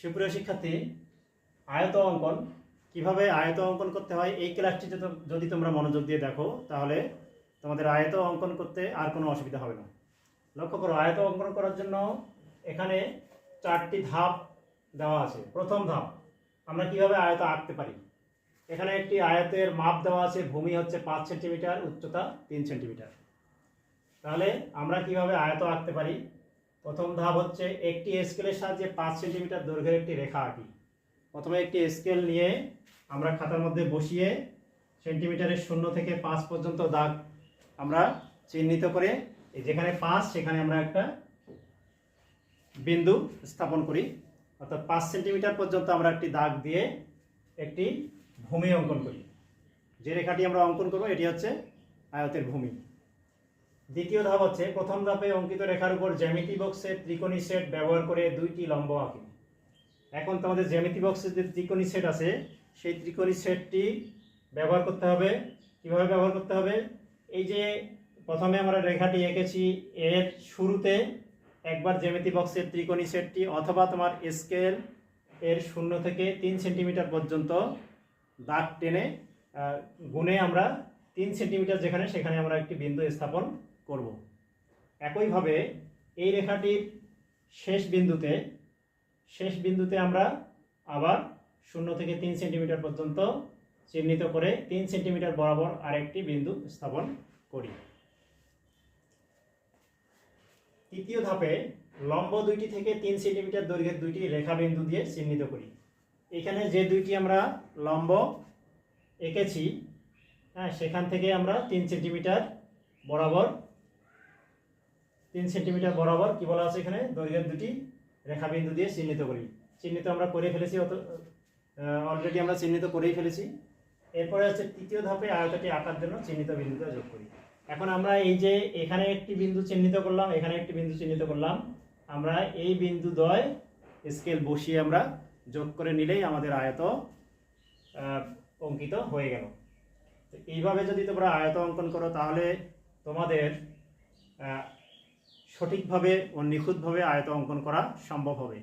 সুপ্রিয় শিক্ষার্থী, আয়ত অঙ্কন, কীভাবে আয়ত অঙ্কন করতে হয় এই ক্লাসটিতে যদি তোমরা মনোযোগ দিয়ে দেখো, তাহলে তোমাদের আয়ত অঙ্কন করতে আর কোনো অসুবিধা হবে না। লক্ষ্য করো, আয়ত অঙ্কন করার জন্য এখানে চারটি ধাপ দেওয়া আছে। প্রথম ধাপ, আমরা কীভাবে আয়ত আঁকতে পারি? এখানে একটি আয়তের মাপ দেওয়া আছে, ভূমি হচ্ছে পাঁচ সেন্টিমিটার, উচ্চতা তিন সেন্টিমিটার। তাহলে আমরা কীভাবে আয়ত আঁকতে পারি? প্রথম ধাপ হচ্ছে একটি স্কেলের সাহায্যে পাঁচ সেন্টিমিটার দৈর্ঘ্যের একটি রেখা আঁকি। প্রথমে একটি স্কেল নিয়ে আমরা খাতার মধ্যে বসিয়ে সেন্টিমিটারের শূন্য থেকে পাঁচ পর্যন্ত দাগ আমরা চিহ্নিত করে যেখানে পাঁচ, সেখানে আমরা একটা বিন্দু স্থাপন করি। অর্থাৎ পাঁচ সেন্টিমিটার পর্যন্ত আমরা একটি দাগ দিয়ে একটি ভূমি অঙ্কন করি। যে রেখাটি আমরা অঙ্কন করব, এটি হচ্ছে আয়তের ভূমি। দ্বিতীয় ধাপ হচ্ছে, প্রথম ধাপে অঙ্কিত রেখার উপর জ্যামিতি বক্সের ত্রিকোণী সেট ব্যবহার করে দুইটি লম্ব আঁকি এখন তোমাদের জ্যামিতি বক্সের যে ত্রিকোণী সেট আছে, সেই ত্রিকোণী সেটটি ব্যবহার করতে হবে। কীভাবে ব্যবহার করতে হবে? এই যে প্রথমে আমরা রেখাটি এঁকেছি এর শুরুতে একবার জ্যামিতি বক্সের ত্রিকোণী সেটটি অথবা তোমার স্কেল এর শূন্য থেকে তিন সেন্টিমিটার পর্যন্ত দাগ টেনে গুণে আমরা তিন সেন্টিমিটার যেখানে সেখানে আমরা একটি বিন্দু স্থাপন করব। একইভাবে এই রেখাটির শেষ বিন্দুতে শেষ বিন্দুতে আমরা আবার শূন্য থেকে তিন সেন্টিমিটার পর্যন্ত চিহ্নিত করে তিন সেন্টিমিটার বরাবর আরেকটি বিন্দু স্থাপন করি। তৃতীয় ধাপে লম্ব দুইটি থেকে তিন সেন্টিমিটার দৈর্ঘ্যের দুইটি রেখা বিন্দু দিয়ে চিহ্নিত করি। এখানে যে দুইটি আমরা লম্ব এঁকেছি হ্যাঁ সেখান থেকে আমরা তিন সেন্টিমিটার বরাবর তিন সেন্টিমিটার বরাবর, কি বলা আছে এখানে? দৈর্ঘ্যের দুটি রেখাবিন্দু দিয়ে চিহ্নিত করি। চিহ্নিত আমরা করে ফেলেছি অত অলরেডি আমরা চিহ্নিত করেই ফেলেছি। এরপরে হচ্ছে তৃতীয় ধাপে আয়তটি আঁকার জন্য চিহ্নিত বিন্দুটা যোগ করি। এখন আমরা এই যে এখানে একটি বিন্দু চিহ্নিত করলাম, এখানে একটি বিন্দু চিহ্নিত করলাম, আমরা এই বিন্দু দ্বয় স্কেল বসিয়ে আমরা যোগ করে নিলেই আমাদের আয়ত অঙ্কিত হয়ে গেল। এইভাবে যদি তোমরা আয়ত অঙ্কন করো, তাহলে তোমাদের সঠিকভাবে ও নিখুঁতভাবে আয়ত অঙ্কন করা সম্ভব হবে।